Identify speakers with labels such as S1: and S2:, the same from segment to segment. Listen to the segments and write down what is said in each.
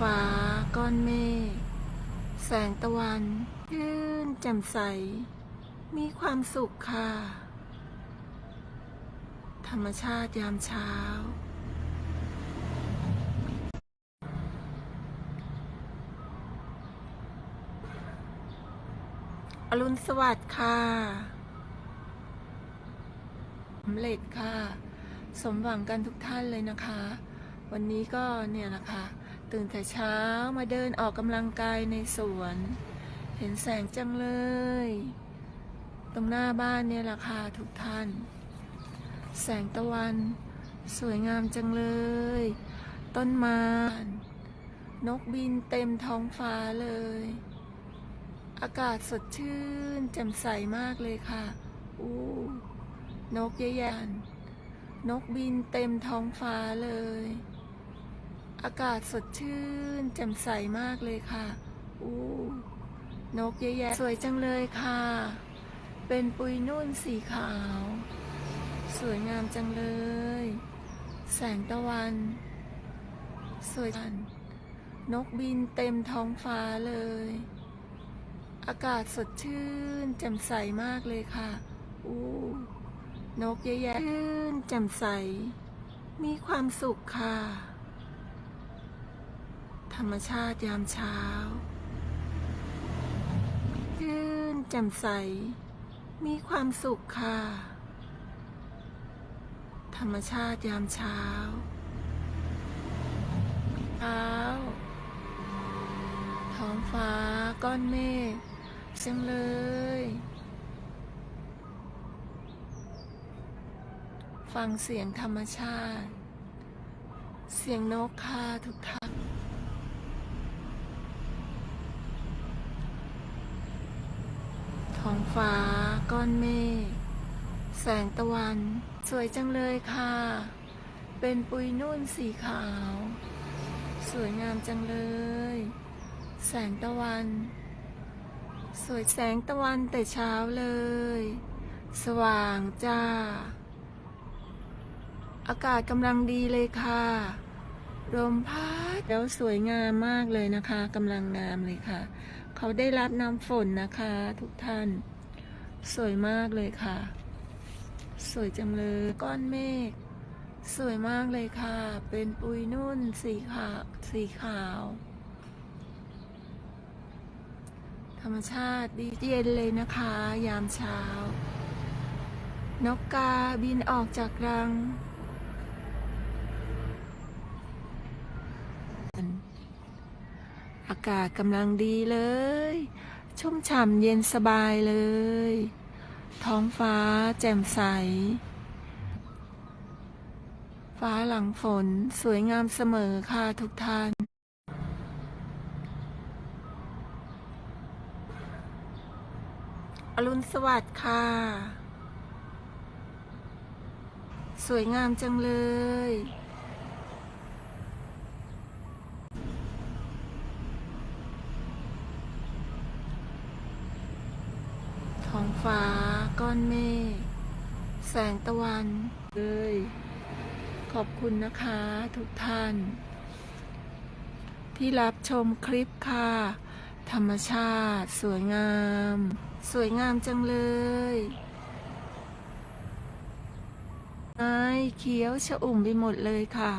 S1: ฟ้าก้อนเมฆแสงตะวันชื่นแจ่มใส มีความสุขค่ะ ธรรมชาติยามเช้า อรุณสวัสดิ์ค่ะสำเร็จค่ะ สมหวังกันทุกท่านเลยนะคะ วันนี้ก็เนี่ยแหละคะ ตื่นแต่เช้ามาเดินออกกำลังกายในสวน เห็นแสงจังเลย ตรงหน้าบ้านเนี่ยแหละค่ะทุกท่าน แสงตะวันสวยงามจังเลย ต้นไม้นกบินเต็มท้องฟ้าเลย อากาศสดชื่นแจ่มใสมากเลยค่ะอู้นกเยอะแยะนกบินเต็มท้องฟ้าเลย อากาศสดชื่นแจ่มใสมากเลยค่ะอู้นกเยอะแยะสวยจังเลยค่ะ เป็นปุยนุ่นสีขาว สวยงามจังเลย แสงตะวัน สวยจังนกบินเต็มท้องฟ้าเลย อากาศสดชื่นแจ่มใสมากเลยค่ะอู้นกเยอะแยะชื่นแจ่มใส มีความสุขค่ะ ธรรมชาติยามเช้าชื่นแจ่มใส มีความสุขค่ะ ธรรมชาติยามเช้าเช้าท้องฟ้าก้อนเมฆจังเลย ฟังเสียงธรรมชาติ เสียงนกค่ะทุกท่าน ท้อง ฟ้า ก้อนเมฆแสงตะวัน สวยจังเลยค่ะ เป็นปุยนุ่นสีขาว สวยงามจังเลย แสงตะวัน สวยแสงตะวันแต่เช้าเลย สว่างจ้า อากาศกำลังดีเลยค่ะลมพัดแล้วสวยงามมากเลยนะคะกำลังงามเลยค่ะ เขาได้รับน้ำฝนนะคะทุกท่าน สวยมากเลยค่ะ สวยจังเลยก้อนเมฆสวยมากเลยค่ะ เป็นปุยนุ่นสีขาวสีขาว ธรรมชาติดีเย็นเลยนะคะ ยามเช้า นกกาบินออกจากรัง อากาศกำลังดีเลย ชุ่มฉ่ำเย็นสบายเลย ท้องฟ้าแจ่มใส ฟ้าหลังฝนสวยงามเสมอค่ะทุกท่าน อรุณสวัสดิ์ค่ะ สวยงามจังเลย ท้อง ฟ้า ก้อนเมฆแสงตะวันเลย ขอบคุณนะคะทุกท่าน ที่รับชมคลิปค่ะ ธรรมชาติสวยงาม สวยงามจังเลยไม้เขียวชะอุ่มไปหมดเลยค่ะ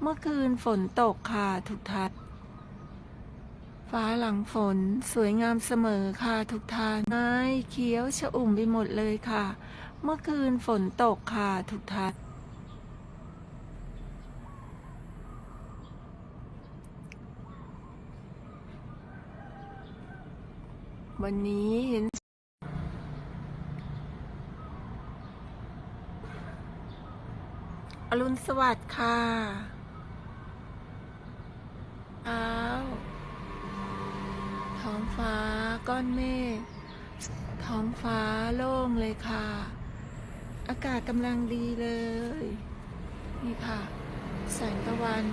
S1: เมื่อคืนฝนตกค่ะทุกท่าน ฟ้าหลังฝนสวยงามเสมอค่ะทุกท่านไม้เขียวชะอุ่มไปหมดเลยค่ะ เมื่อคืนฝนตกค่ะทุกท่านวันนี้เห็นอรุณสวัสดิ์ค่ะ อนเมฆท้องฟ้าโล่งเลยค่ะ อากาศกำลังดีเลย นี่ค่ะ แสงตะวัน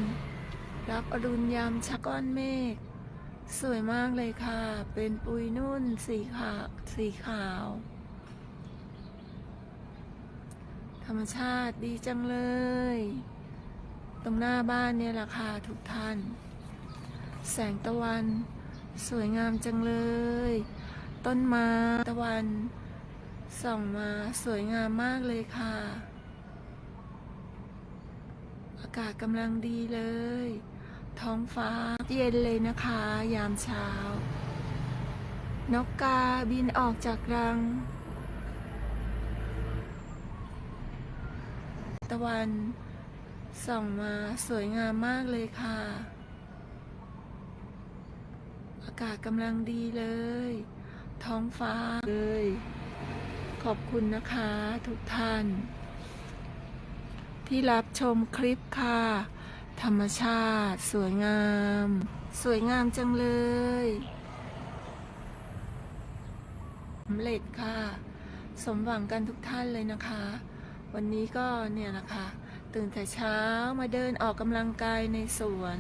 S1: รับอรุณยามช้าก้อนเมฆสวยมากเลยค่ะ เป็นปุยนุ่นสีขาวสีขาว ธรรมชาติดีจังเลย ตรงหน้าบ้านเนี่ยแหละค่ะทุกท่าน แสงตะวัน สวยงามจังเลย ต้นไม้ตะวันส่องมาสวยงามมากเลยค่ะ อากาศกำลังดีเลย ท้องฟ้าเย็นเลยนะคะ ยามเช้า นกกาบินออกจากรัง ตะวันส่องมาสวยงามมากเลยค่ะากาศกำลังดีเลย ท้องฟ้าเลย ขอบคุณนะคะทุกท่าน ที่รับชมคลิปค่ะ ธรรมชาติ สวยงาม สวยงามจังเลยสำเร็จค่ะ สมหวังกันทุกท่านเลยนะคะ วันนี้ก็เนี่ยนะคะตื่นแต่เช้ามาเดินออกกำลังกายในสวน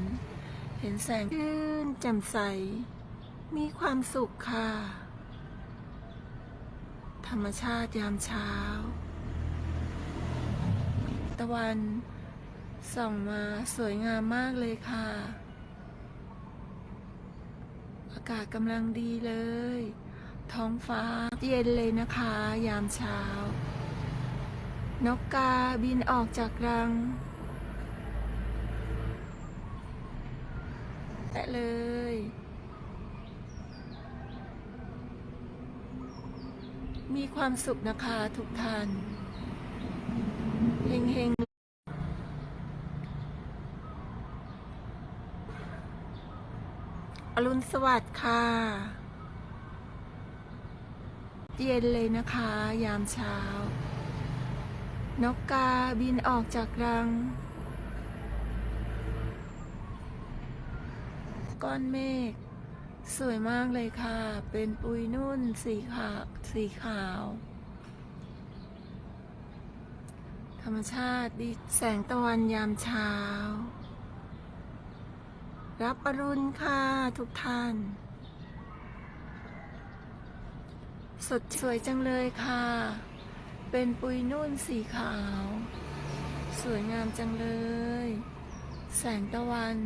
S1: เห็นแสงชื่นแจ่มใส มีความสุขค่ะ ธรรมชาติยามเช้า ตะวันส่องมาสวยงามมากเลยค่ะ อากาศกำลังดีเลย ท้องฟ้าเย็นเลยนะคะ ยามเช้า นกกาบินออกจากรัง แตะเลย มีความสุขนะคะทุกท่านเฮงเฮงอรุณสวัสดิ์ค่ะเย็นเลยนะคะ ยามเช้า นกกาบินออกจากรัง ก้อนเมฆ สวยมากเลยค่ะ เป็นปุยนุ่นสีขาวสีขาว ธรรมชาติดีแสงตะวันยามเช้า รับอรุณค่ะทุกท่าน สดสวยจังเลยค่ะ เป็นปุยนุ่นสีขาว สวยงามจังเลย แสงตะวัน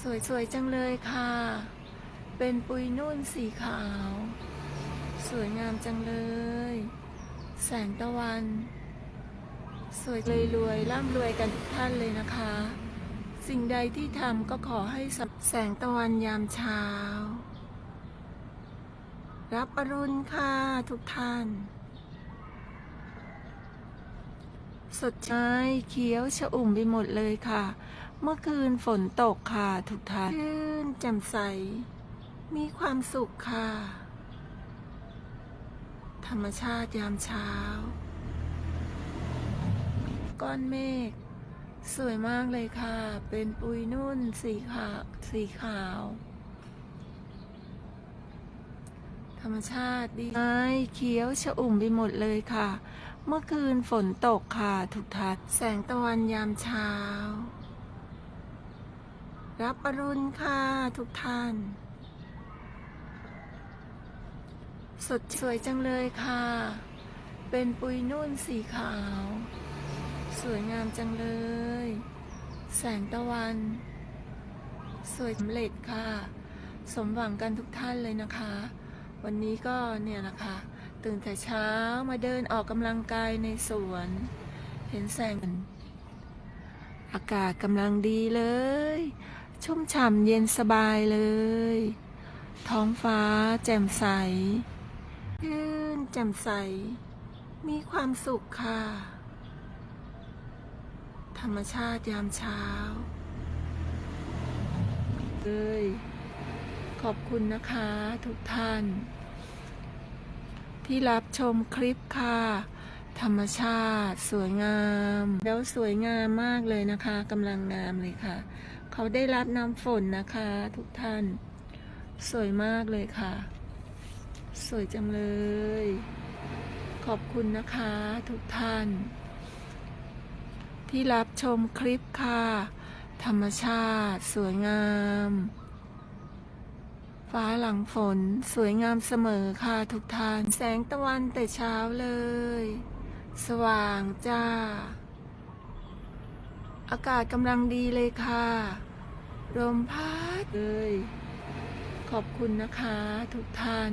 S1: สวยสวยจังเลยค่ะ เป็นปุยนุ่นสีขาว สวยงามจังเลย แสงตะวัน สวยเลยรวยร่ำรวยกันทุกท่านเลยนะคะ สิ่งใดที่ทำก็ขอให้สำแสงตะวันยามเช้า รับอรุณค่ะทุกท่าน สดใช้เขียวชอุ่มไปหมดเลยค่ะ เมื่อคืนฝนตกค่ะทุกท่านชื่นแจ่มใส มีความสุขค่ะ ธรรมชาติยามเช้า ก้อนเมฆสวยมากเลยค่ะ เป็นปุยนุ่นสีขาวสีขาว ธรรมชาติดีไม้เขียวชอุ่มไปหมดเลยค่ะ เมื่อคืนฝนตกค่ะทุกท่านแสงตะวันยามเช้า รับอรุณค่ะทุกท่าน สดสวยจังเลยค่ะ เป็นปุยนุ่นสีขาว สวยงามจังเลย แสงตะวัน สวยสำเร็จค่ะ สมหวังกันทุกท่านเลยนะคะ วันนี้ก็เนี่ยนะคะ ตื่นแต่เช้ามาเดินออกกำลังกายในสวน เห็นแสงอากาศกำลังดีเลย ชุ่มฉ่ำเย็นสบายเลย ท้องฟ้าแจ่มใสชื่นแจ่มใส มีความสุขค่ะ ธรรมชาติยามเช้าเลยขอบคุณนะคะทุกท่าน ที่รับชมคลิปค่ะ ธรรมชาติสวยงาม แล้วสวยงามมากเลยนะคะกำลังงามเลยค่ะ เขาได้รับน้ำฝนนะคะ ทุกท่าน สวยมากเลยค่ะ สวยจังเลย ขอบคุณนะคะ ทุกท่าน ที่รับชมคลิปค่ะ ธรรมชาติ สวยงาม ฟ้าหลังฝน สวยงามเสมอค่ะ ทุกท่าน แสงตะวันแต่เช้าเลย สว่างจ้า อากาศกำลังดีเลยค่ะ ลมพัดเลย ขอบคุณนะคะทุกท่าน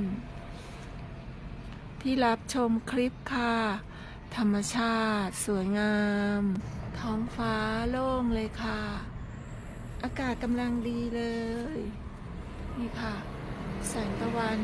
S1: ที่รับชมคลิปค่ะ ธรรมชาติสวยงาม ท้องฟ้าโล่งเลยค่ะ อากาศกำลังดีเลย นี่ค่ะ แสงตะวัน